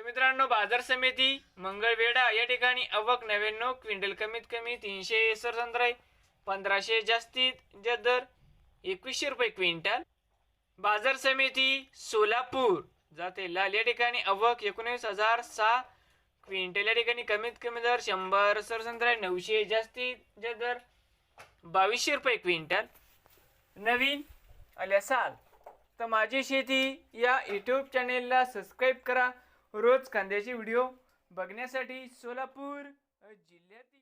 तर मित्रांनो बाजार समिती मंगळवेढा या ठिकाणी अवक नव्याण्णव क्विंटल कमीत कमी तीनशे सर संत्रा पंधराशे जास्तीत जास्त दर एकवीसशे रुपये क्विंटल. बाजार समिती सोलापूर जाते. लाल या ठिकाणी अवक एकोणीस हजार सहा. क्विंटल या ठिकाणी कमीत कमी दर शंभर सरसंत्र आहे. नऊशे जास्तीत जास्त दर बावीसशे रुपये क्विंटल. नवीन आल्या साल. तर माझी शेती या यूट्यूब चॅनेलला सबस्क्राईब करा. रोज कांद्याचे व्हिडिओ बघण्यासाठी सोलापूर जिल्ह्यातील